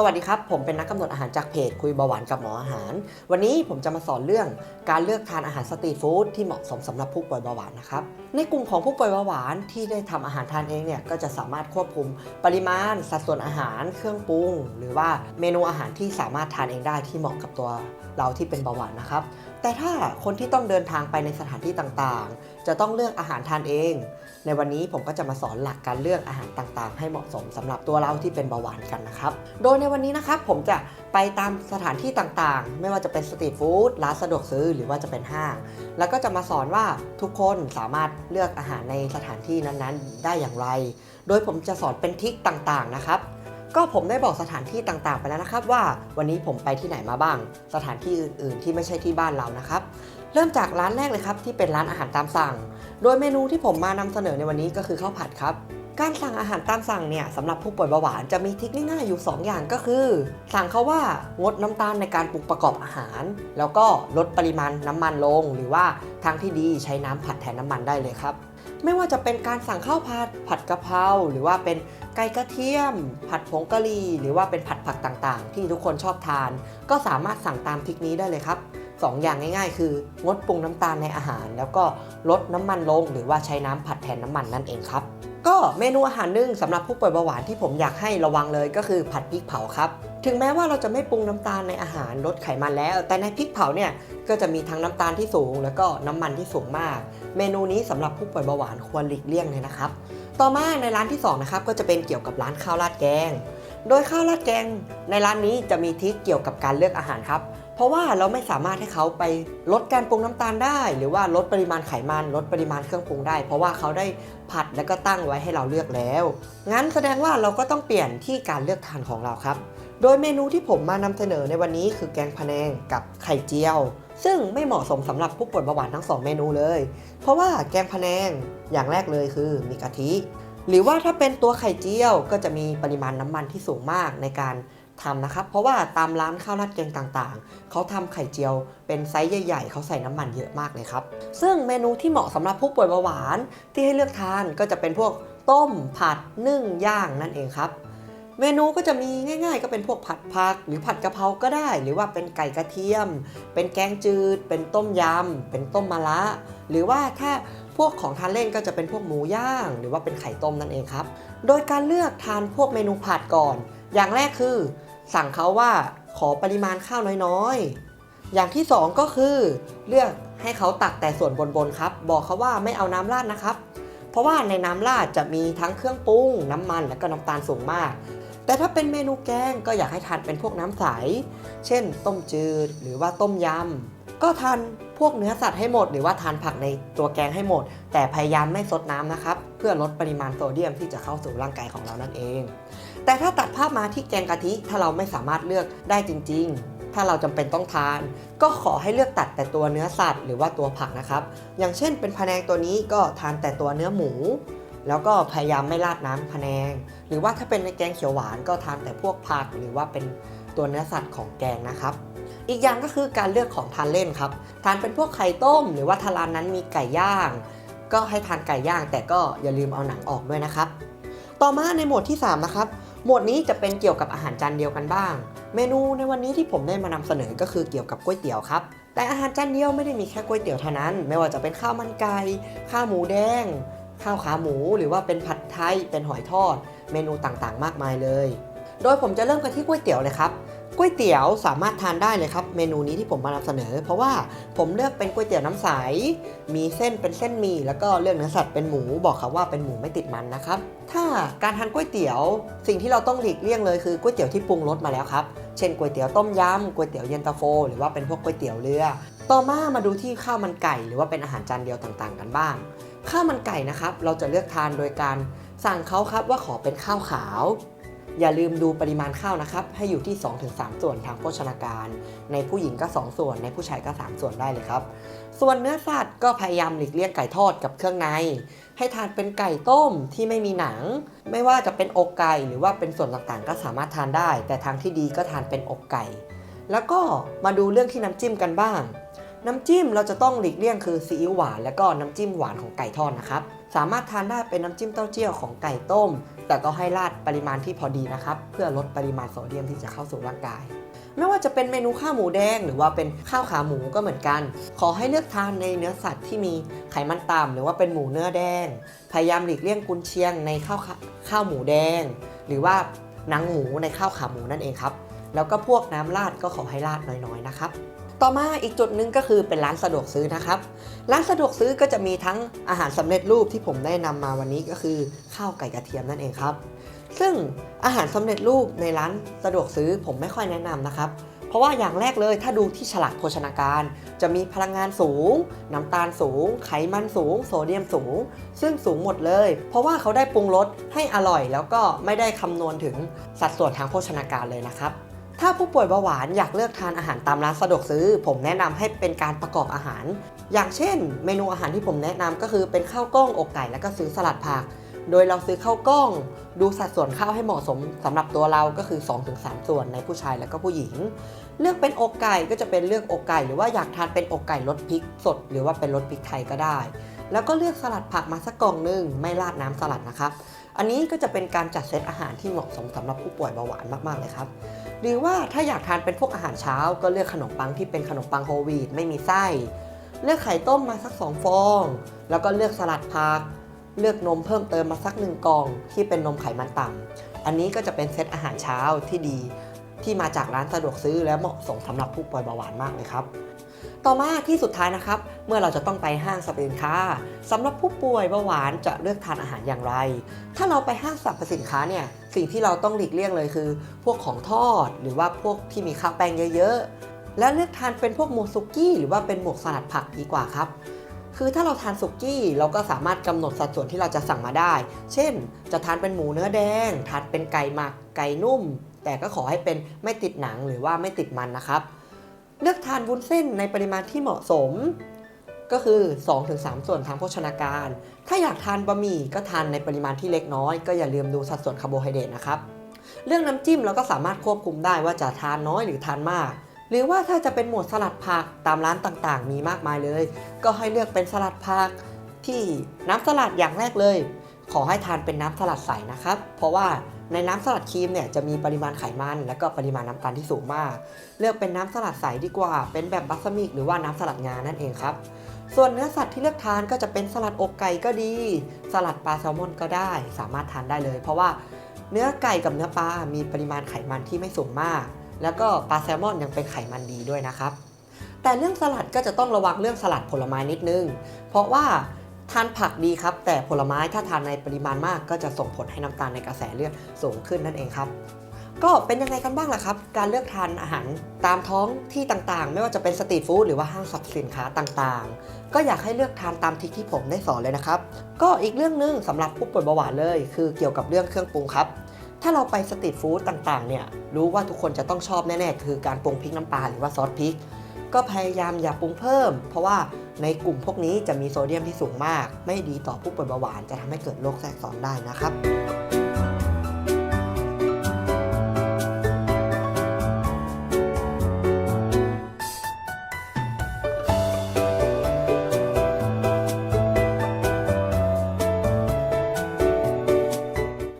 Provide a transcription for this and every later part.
สวัสดีครับ ผมเป็นนักกำหนดอาหารจากเพจ คุยเบาหวานกับหมออาหาร วันนี้ผมจะมาสอนเรื่องการเลือกทานอาหารสตรีทฟู้ดที่เหมาะสมสำหรับผู้ป่วยเบาหวานนะครับ ในกลุ่มของผู้ป่วยเบาหวานที่ได้ทำอาหารทานเองเนี่ยก็จะสามารถควบคุมปริมาณ สัดส่วนอาหาร เครื่องปรุง หรือว่าเมนูอาหารที่สามารถทานเองได้ที่เหมาะกับตัวเราที่เป็นเบาหวานนะครับแต่ถ้าคนที่ต้องเดินทางไปในสถานที่ต่างๆ จะต้องเลือกอาหารทานเอง ในวันนี้ผมก็จะมาสอนหลักการเลือกอาหารต่างๆ ให้เหมาะสมสำหรับตัวเราที่เป็นเบาหวานกันนะครับ โดยในวันนี้นะครับผมจะไปตามสถานที่ต่างๆ ไม่ว่าจะเป็นสตรีทฟู้ดร้านสะดวกซื้อหรือว่าจะเป็นห้าง แล้วก็จะมาสอนว่าทุกคนสามารถเลือกอาหารในสถานที่นั้นๆ ได้อย่างไร โดยผมจะสอนเป็นทิคต่างๆนะครับ ก็ผมได้บอกสถานที่ต่างๆ ไปแล้วนะครับว่าวันนี้ผมไปที่ไหนมาบ้าง สถานที่อื่นๆ ที่ไม่ใช่ที่บ้านเรานะครับ เริ่มจากร้านแรกเลยครับที่เป็นร้านอาหารตามสั่ง โดยเมนูที่ผมมานำเสนอในวันนี้ก็คือข้าวผัดครับ การสั่งอาหารตามสั่งเนี่ยสำหรับผู้ป่วยเบาหวานจะมีทิคง่ายๆอยู่ 2 อย่างก็คือ สั่งเขาว่างดน้ำตาลในการปรุงประกอบอาหาร แล้วก็ลดปริมาณน้ำมันลง หรือว่าทางที่ดีใช้น้ำผัดแทนน้ำมันได้เลยครับ ไม่ว่าจะเป็นการสั่งข้าวผัดผัดกะเพราหรือว่าเป็นไก่กระเทียม ผัดผงกะหรี่หรือว่าเป็นผัดผักต่างๆ ที่ทุกคนชอบทาน ก็สามารถสั่งตามทริคนี้ได้เลยครับสองอย่างง่ายๆ คืองดปรุงน้ำตาลในอาหาร แล้วก็ลดน้ำมันลง หรือว่าใช้น้ำผัดแทนน้ำมันนั่นเองครับ ก็เมนูอาหารนึ่งสำหรับผู้ป่วยเบาหวานที่ผมอยากให้ระวังเลยก็คือผัดพริกเผาครับถึงแม้ว่าเราจะไม่ปรุงน้ำตาลในอาหารลดไขมันแล้ว แต่ในพริกเผาเนี่ยก็จะมีทั้งน้ำตาลที่สูง แล้วก็น้ำมันที่สูงมาก เมนูนี้สำหรับผู้ป่วยเบาหวานควรหลีกเลี่ยงเลยนะครับ ต่อมาในร้านที่2นะครับก็จะเป็นเกี่ยวกับร้านข้าวราดแกง โดยข้าวราดแกง ในร้านนี้จะมีทริคเกี่ยวกับการเลือกอาหารครับ เพราะว่าเราไม่สามารถให้เขาไปลดการปรุงน้ำตาลได้ หรือว่าลดปริมาณไขมันลดปริมาณเครื่องปรุงได้ เพราะว่าเขาได้ผัดแล้วก็ตั้งไว้ให้เราเลือกแล้ว งั้นแสดงว่าเราก็ต้องเปลี่ยนที่การเลือกทานของเราครับ โดยเมนูที่ผมมานำเสนอในวันนี้คือแกงพะแนงกับไข่เจียว ซึ่งไม่เหมาะสมสำหรับผู้ป่วยเบาหวานทั้งสองเมนูเลย เพราะว่าแกงพะแนงอย่างแรกเลยคือมีกะทิ หรือว่าถ้าเป็นตัวไข่เจียวก็จะมีปริมาณน้ำมันที่สูงมากในการทำนะครับ เพราะว่าตามร้านข้าวราดแกงต่างๆ เขาทำไข่เจียวเป็นไซส์ใหญ่ๆ เขาใส่น้ำมันเยอะมากเลยครับ ซึ่งเมนูที่เหมาะสำหรับผู้ป่วยเบาหวานที่ให้เลือกทานก็จะเป็นพวกต้มผัดนึ่งย่างนั่นเองครับ เมนูก็จะมีง่าย ๆ ก็เป็นพวกผัดผัก หรือผัดกะเพราก็ได้ หรือว่าเป็นไก่กระเทียม เป็นแกงจืด เป็นต้มยำ เป็นต้มมะระหรือว่าถ้าพวกของทานเล่นก็จะเป็นพวกหมูย่าง หรือว่าเป็นไข่ต้มนั่นเองครับ โดยการเลือกทานพวกเมนูผัดก่อน อย่างแรกคือ สั่งเขาว่าขอปริมาณข้าวน้อยๆ อย่างที่สองก็คือ เลือกให้เขาตักแต่ส่วนบนๆครับ บอกเขาว่าไม่เอาน้ำราดนะครับ เพราะว่าในน้ำราดจะมีทั้งเครื่องปรุง น้ำมันและก็น้ำตาลสูงมาก แต่ถ้าเป็นเมนูแกงก็อยากให้ทานเป็นพวกน้ำใส เช่น ต้มจืดหรือว่าต้มยำ ก็ทานพวกเนื้อสัตว์ให้หมด หรือว่าทานผักในตัวแกงให้หมด แต่พยายามไม่ซดน้ำนะครับ เพื่อลดปริมาณโซเดียมที่จะเข้าสู่ร่างกายของเรานั่นเอง แต่ถ้าตัดภาพมาที่แกงกะทิถ้าเราไม่สามารถเลือกได้จริง ๆ ถ้าเราจำเป็นต้องทาน ก็ขอให้เลือกตัดแต่ตัวเนื้อสัตว์ หรือว่าตัวผักนะครับ อย่างเช่น เป็นพะแนงตัวนี้ก็ทานแต่ตัวเนื้อหมู แล้วก็พยายามไม่ราดน้ำพะแนง หรือว่าถ้าเป็นในแกงเขียวหวานก็ทานแต่พวกผักหรือว่าเป็นตัวเนื้อสัตว์ของแกงนะครับ อีกอย่างก็คือการเลือกของทานเล่นครับ ทานเป็นพวกไข่ต้ม หรือว่าทาร้านนั้นมีไก่ย่าง ก็ให้ทานไก่ย่าง แต่ก็อย่าลืมเอาหนังออกด้วยนะครับ ต่อมาในหมวดที่ 3 นะครับ หมวดนี้จะเป็นเกี่ยวกับอาหารจานเดียวกันบ้าง เมนูในวันนี้ที่ผมได้มานำเสนอก็คือเกี่ยวกับก๋วยเตี๋ยวครับแต่อาหารจานเดียวไม่ได้มีแค่ก๋วยเตี๋ยวเท่านั้น ไม่ว่าจะเป็นข้าวมันไก่ข้าวหมูแดง ข้าวขาหมูหรือว่าเป็นผัดไทยเป็นหอยทอด เมนูต่างๆ มากมายเลย โดยผมจะเริ่มกันที่ก๋วยเตี๋ยวเลยครับก๋วยเตี๋ยวสามารถทานได้เลยครับ เมนูนี้ที่ผมมานำเสนอ เพราะว่าผมเลือกเป็นก๋วยเตี๋ยวน้ำใส มีเส้นเป็นเส้นหมี่แล้วก็เลือกเนื้อสัตว์เป็นหมูบอกเขาว่าเป็นหมูไม่ติดมันนะครับ ถ้าการทานก๋วยเตี๋ยวสิ่งที่เราต้องหลีกเลี่ยงเลยคือก๋วยเตี๋ยวที่ปรุงรสมาแล้วครับ เช่นก๋วยเตี๋ยวต้มยำก๋วยเตี๋ยวเย็นตาโฟ หรือว่าเป็นพวกก๋วยเตี๋ยวเรือ ต่อมามาดูที่ข้าวมันไก่ หรือว่าเป็นอาหารจานเดียวต่างๆ กันบ้าง ข้าวมันไก่นะครับ เราจะเลือกทานโดยการสั่งเขาครับว่าขอเป็นข้าวขาว อย่าลืมดูปริมาณข้าวนะครับ ให้อยู่ที่ 2-3 ส่วนทางโภชนาการ ในผู้หญิงก็ 2 ส่วน ในผู้ชายก็ 3 ส่วนได้เลยครับ ส่วนเนื้อสัตว์ก็พยายามหลีกเลี่ยงไก่ทอดกับเครื่องใน ให้ทานเป็นไก่ต้มที่ไม่มีหนัง ไม่ว่าจะเป็นอกไก่หรือว่าเป็นส่วนต่างๆ ก็สามารถทานได้ แต่ทางที่ดีก็ทานเป็นอกไก่ แล้วก็มาดูเรื่องที่น้ำจิ้มกันบ้าง น้ำจิ้มเราจะต้องหลีกเลี่ยงคือซีอิ๊วหวานและก็น้ำจิ้มหวานของไก่ทอดนะครับ สามารถทานได้เป็นน้ำจิ้มเต้าเจี้ยวของไก่ต้ม แต่ก็ให้ราดปริมาณที่พอดีนะครับ เพื่อลดปริมาณโซเดียมที่จะเข้าสู่ร่างกาย ไม่ว่าจะเป็นเมนูข้าวหมูแดง หรือว่าเป็นข้าวขาหมูก็เหมือนกัน ขอให้เลือกทานในเนื้อสัตว์ที่มีไขมันต่ำหรือว่าเป็นหมูเนื้อแดง พยายามหลีกเลี่ยงกุนเชียงในข้าวขาข้าวหมูแดง หรือว่าหนังหมูในข้าวขาหมูนั่นเองครับ แล้วก็พวกน้ำราดก็ขอให้ราดน้อยๆนะครับ ต่อมาอีกจุดหนึ่งก็คือเป็นร้านสะดวกซื้อนะครับ ร้านสะดวกซื้อก็จะมีทั้งอาหารสำเร็จรูปที่ผมได้นำมาวันนี้ก็คือข้าวไก่กระเทียมนั่นเองครับ ซึ่งอาหารสำเร็จรูปในร้านสะดวกซื้อผมไม่ค่อยแนะนำนะครับเพราะว่าอย่างแรกเลยถ้าดูที่ฉลากโภชนาการ จะมีพลังงานสูง น้ำตาลสูง ไขมันสูง โซเดียมสูง ซึ่งสูงหมดเลย เพราะว่าเขาได้ปรุงรสให้อร่อย แล้วก็ไม่ได้คำนวณถึงสัดส่วนทางโภชนาการเลยนะครับ ถ้าผู้ป่วยเบาหวานอยากเลือกทานอาหารตามร้านสะดวกซื้อ ผมแนะนำให้เป็นการประกอบอาหาร อย่างเช่น เมนูอาหารที่ผมแนะนำก็คือเป็นข้าวกล้องอกไก่แล้วก็ซื้อสลัดผัก โดยเราซื้อข้าวกล้อง ดูสัดส่วนข้าวให้เหมาะสมสำหรับตัวเราก็คือ 2-3 ส่วนในผู้ชายและก็ผู้หญิง เลือกเป็นอกไก่ก็จะเป็นเลือกอกไก่ หรือว่าอยากทานเป็นอกไก่รสพริกสด หรือว่าเป็นรสพริกไทยก็ได้ แล้วก็เลือกสลัดผักมาสักกล่องหนึงไม่ราดน้ำสลัดนะครับอันนี้ก็จะเป็นการจัดเซตอาหารที่เหมาะสมสำหรับผู้ป่วยเบาหวานมากๆเลยครับ หรือว่าถ้าอยากทานเป็นพวกอาหารเช้า ก็เลือกขนมปังที่เป็นขนมปังโฮลวีตไม่มีไส้ เลือกไข่ต้มมาสัก 2 ฟอง แล้วก็เลือกสลัดผัก เลือกนมเพิ่มเติมมาสักหนึ่งกล่อง ที่เป็นนมไขมันต่ำอันนี้ก็จะเป็นเซตอาหารเช้าที่ดี ที่มาจากร้านสะดวกซื้อและเหมาะสมสำหรับผู้ป่วยเบาหวานมากเลยครับ ต่อมาที่สุดท้ายนะครับ เมื่อเราจะต้องไปห้างสรรพสินค้าสำหรับผู้ป่วยเบาหวานจะเลือกทานอาหารอย่างไร ถ้าเราไปห้างสรรพสินค้าเนี่ยสิ่งที่เราต้องหลีกเลี่ยงเลยคือ พวกของทอดหรือว่าพวกที่มีข้าวแป้งเยอะๆ และเลือกทานเป็นพวกหมวกสุกี้ หรือว่าเป็นหมวกสลัดผักดีกว่าครับคือถ้าเราทานสุกี้เราก็สามารถกำหนดสัดส่วนที่เราจะสั่งมาได้ เช่น จะทานเป็นหมูเนื้อแดง ทานเป็นไก่หมัก ไก่นุ่ม แต่ก็ขอให้เป็นไม่ติดหนังหรือว่าไม่ติดมันนะครับ เลือกทานวุ้นเส้นในปริมาณที่เหมาะสม ก็คือ 2-3 ส่วนทางโภชนาการ ถ้าอยากทานบะหมี่ก็ทานในปริมาณที่เล็กน้อย ก็อย่าลืมดูสัดส่วนคาร์โบไฮเดรตนะครับเรื่องน้ำจิ้มเราก็สามารถควบคุมได้ว่าจะทานน้อยหรือทานมาก หรือว่าถ้าจะเป็นหมวดสลัดผักตามร้านต่างๆ มีมากมายเลย ก็ให้เลือกเป็นสลัดผักที่น้ำสลัดอย่างแรกเลย ขอให้ทานเป็นน้ำสลัดใสนะครับ เพราะว่า ในน้ำสลัดครีมเนี่ยจะมีปริมาณไขมัน และก็ปริมาณน้ำตาลที่สูงมาก เลือกเป็นน้ำสลัดใสดีกว่า เป็นแบบบัสมิก หรือว่าน้ำสลัดงานั่นเองครับ ส่วนเนื้อสัตว์ที่เลือกทานก็จะเป็นสลัดอกไก่ก็ดี สลัดปลาแซลมอนก็ได้ สามารถทานได้เลย เพราะว่าเนื้อไก่กับเนื้อปลา มีปริมาณไขมันที่ไม่สูงมาก แล้วก็ปลาแซลมอนยังเป็นไขมันดีด้วยนะครับ แต่เรื่องสลัดก็จะต้องระวังเรื่องสลัดผลไม้นิดนึง เพราะว่า ทานผักดีครับ แต่ผลไม้ถ้าทานในปริมาณมากก็จะส่งผลให้น้ำตาลในกระแสเลือดสูงขึ้นนั่นเองครับ ก็เป็นยังไงกันบ้างล่ะครับ การเลือกทานอาหารตามท้องที่ต่างๆ ไม่ว่าจะเป็นสตรีทฟู้ดหรือว่าห้างสรรพสินค้าต่างๆ ก็อยากให้เลือกทานตามทริคที่ผมได้สอนเลยนะครับ ก็อีกเรื่องหนึงสำหรับผู้ป่วยเบาหวานเลย คือเกี่ยวกับเรื่องเครื่องปรุงครับถ้าเราไปสตรีทฟู้ดต่างๆ เนี่ย รู้ว่าทุกคนจะต้องชอบแน่ ๆ คือการปรุงพริกน้ำปลาหรือว่าซอสพริก ก็พยายามอย่าปรุงเพิ่ม เพราะว่าในกลุ่มพวกนี้จะมีโซเดียมที่สูงมาก ไม่ดีต่อผู้ป่วยเบาหวานจะทำให้เกิดโรคแทรกซ้อนได้นะครับ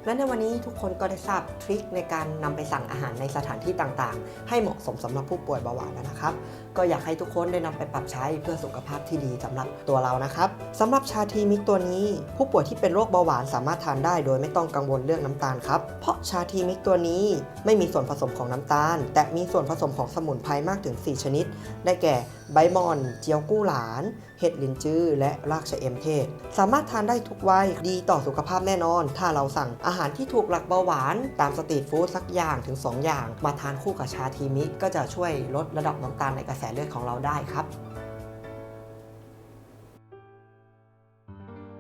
และในวันนี้ทุกคนก็ได้ทราบทริคในการนำไปสั่งอาหารในสถานที่ต่างๆ ให้เหมาะสมสำหรับผู้ป่วยเบาหวานแล้วนะครับก็อยากให้ทุกคนได้นำไปปรับใช้เพื่อสุขภาพที่ดีสำหรับตัวเรานะครับสำหรับชาทีมิกตัวนี้ ผู้ป่วยที่เป็นโรคเบาหวานสามารถทานได้โดยไม่ต้องกังวลเรื่องน้ำตาลครับเพราะชาทีมิกตัวนี้ไม่มีส่วนผสมของน้ำตาล แต่มีส่วนผสมของสมุนไพรมากถึง 4 ชนิด ได้แก่ใบมอน เจียวกู้หลาน เห็ดลินจื้อ และรากชะเอมเทศ สามารถทานได้ทุกวัย ดีต่อสุขภาพแน่นอน ถ้าเราสั่งอาหารที่ถูกหลักเบาหวาน ตามสตรีทฟู้ดสักอย่างถึง 2 อย่าง มาทานคู่กับชาทีมิกก็จะช่วยลดระดับน้ำตาลในกระแสเลือดของเราได้ครับ